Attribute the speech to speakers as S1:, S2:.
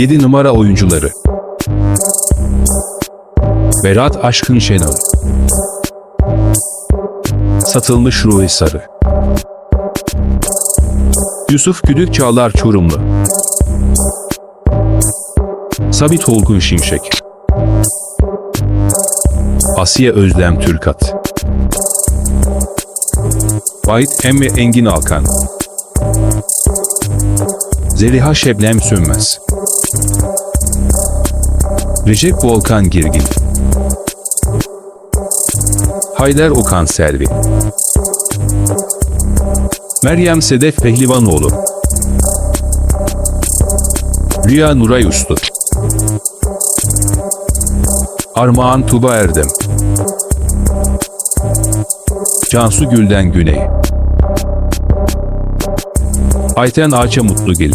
S1: 7 numara oyuncuları. Berat Aşkın Şenol. Satılmış Ruhi Sarı. Yusuf Güdük Çağlar Çorumlu. Sabit Olgun Şimşek. Asiye Özlem Türkat. Vahit Emre Engin Alkan. Zeliha Şebnem Sönmez. Recep Volkan Girgin. Haydar Okan Selvi. Meryem Sedef Pehlivanoğlu. Rüya Nuray Uslu. Armağan Tuba Erdem. Cansu Gülden Güney. Ayten Ağaça Mutlugil.